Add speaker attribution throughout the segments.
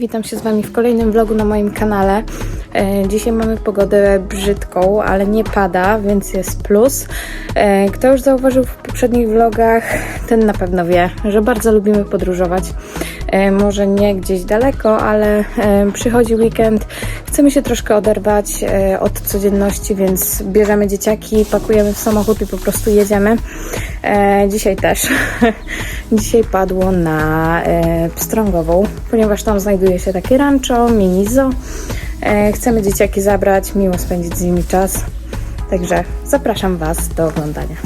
Speaker 1: Witam się z Wami w kolejnym vlogu na moim kanale. E, Dzisiaj mamy pogodę brzydką, ale nie pada, więc jest plus. E, Kto już zauważył w poprzednich vlogach, ten na pewno wie, że bardzo lubimy podróżować. E, Może nie gdzieś daleko, ale przychodzi weekend. Chcemy się troszkę oderwać od codzienności, więc bierzemy dzieciaki, pakujemy w samochód i po prostu jedziemy. E, Dzisiaj też. Dzisiaj padło na e, Pstrągową, ponieważ tam znajduje się takie rancho, mini zoo. E, chcemy dzieciaki zabrać, miło spędzić z nimi czas. Także zapraszam Was do oglądania.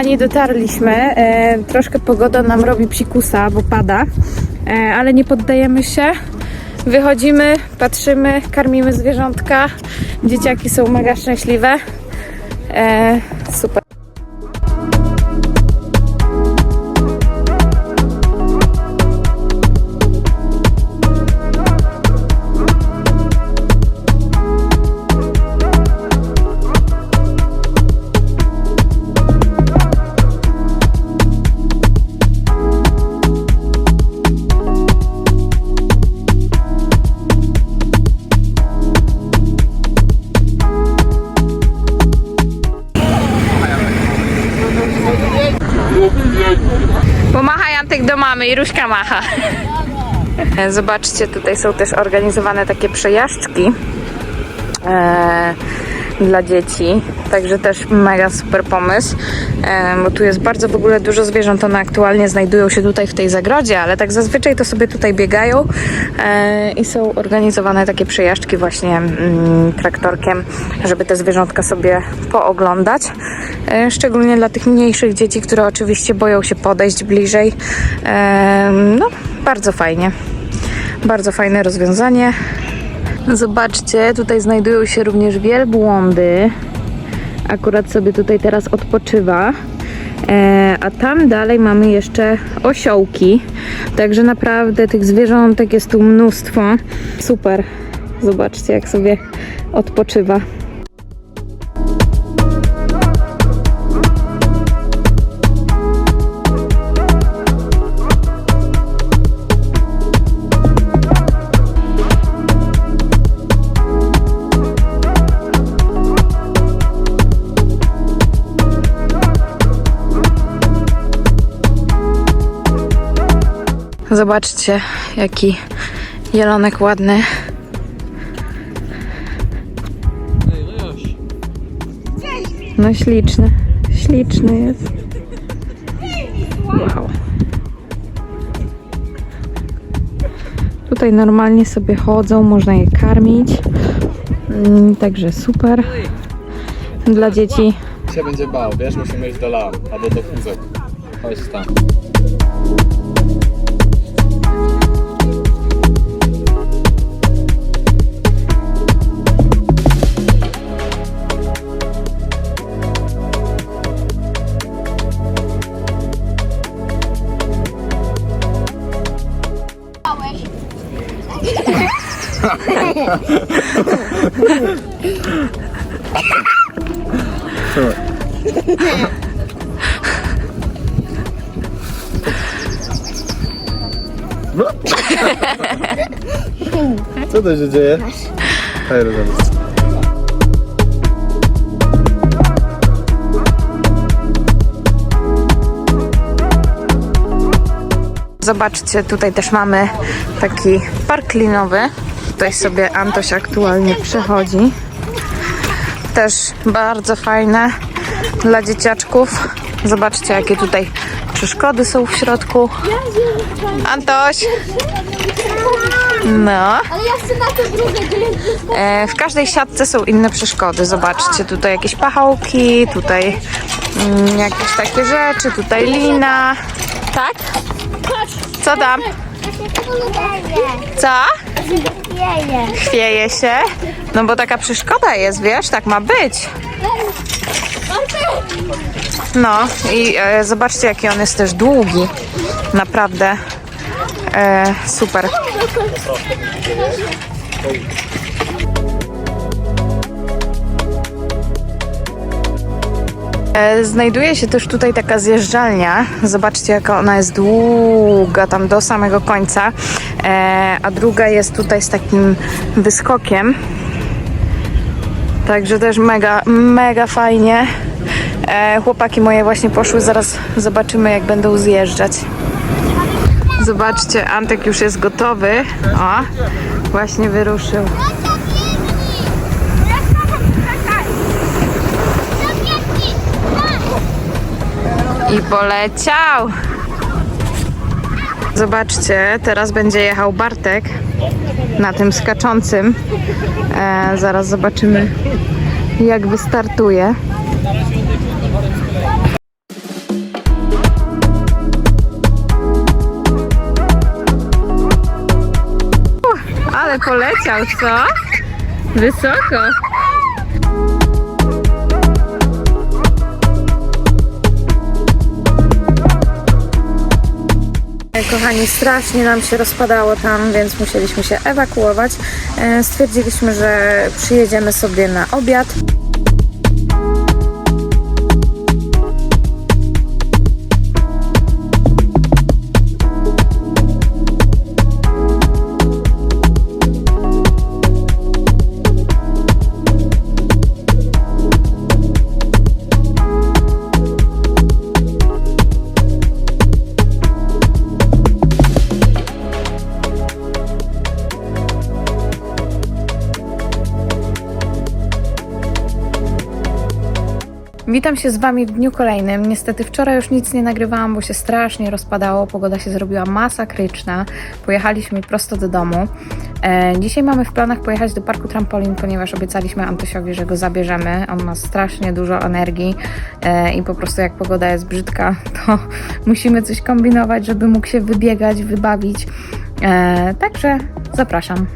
Speaker 1: Kochani, dotarliśmy. E, troszkę pogoda nam robi psikusa, bo pada, e, ale nie poddajemy się. Wychodzimy, patrzymy, karmimy zwierzątka. Dzieciaki są mega szczęśliwe. E, super. Antek do mamy i Ruśka macha. Zobaczcie, tutaj są też organizowane takie przejażdżki e, dla dzieci. Także też mega super pomysł, e, bo tu jest bardzo w ogóle dużo zwierząt. One aktualnie znajdują się tutaj w tej zagrodzie, ale tak zazwyczaj to sobie tutaj biegają e, i są organizowane takie przejażdżki właśnie mm, traktorkiem, żeby te zwierzątka sobie pooglądać. E, szczególnie dla tych mniejszych dzieci, które oczywiście boją się podejść bliżej. No, bardzo fajnie. Bardzo fajne rozwiązanie. Zobaczcie, tutaj znajdują się również wielbłądy. Akurat sobie tutaj teraz odpoczywa. E, a tam dalej mamy jeszcze osiołki. Także naprawdę tych zwierzątek jest tu mnóstwo. Super. Zobaczcie, jak sobie odpoczywa. Zobaczcie, jaki jelonek ładny. No śliczny, śliczny jest. Wow. Tutaj normalnie sobie chodzą, można je karmić. Mm, Także super. Dla dzieci
Speaker 2: się będzie bał, wiesz, musimy iść do lam albo do kózek. Chodź tam. Co to się dzieje? Hej, rozumiem.
Speaker 1: Zobaczcie, tutaj też mamy taki park linowy. Tutaj sobie Antoś aktualnie przechodzi. Też bardzo fajne dla dzieciaczków. Zobaczcie, jakie tutaj przeszkody są w środku. Antoś! No. E, w każdej siatce są inne przeszkody. Zobaczcie, tutaj jakieś pachołki, tutaj mm, jakieś takie rzeczy, tutaj lina. Tak? Co tam? Co?
Speaker 3: Wieje.
Speaker 1: Chwieje się? No bo taka przeszkoda jest, wiesz, tak ma być. No i e, zobaczcie, jaki on jest też długi. Naprawdę e, super. Znajduje się też tutaj taka zjeżdżalnia. Zobaczcie, jaka ona jest długa, tam do samego końca. E, a druga jest tutaj z takim wyskokiem. Także też mega, mega fajnie. E, chłopaki moje właśnie poszły, zaraz zobaczymy, jak będą zjeżdżać. Zobaczcie, Antek już jest gotowy. O, właśnie wyruszył. I poleciał. Zobaczcie, teraz będzie jechał Bartek na tym skaczącym. E, zaraz zobaczymy, jak wystartuje. Ale poleciał, co? Wysoko. Kochani, strasznie nam się rozpadało tam, więc musieliśmy się ewakuować. E, Stwierdziliśmy, że przyjedziemy sobie na obiad. Witam się z Wami w dniu kolejnym. Niestety wczoraj już nic nie nagrywałam, bo się strasznie rozpadało. Pogoda się zrobiła masakryczna. Pojechaliśmy prosto do domu. E, dzisiaj mamy w planach pojechać do parku trampolin, ponieważ obiecaliśmy Antosiowi, że go zabierzemy. On ma strasznie dużo energii e, i po prostu jak pogoda jest brzydka, to musimy coś kombinować, żeby mógł się wybiegać, wybawić. E, także zapraszam.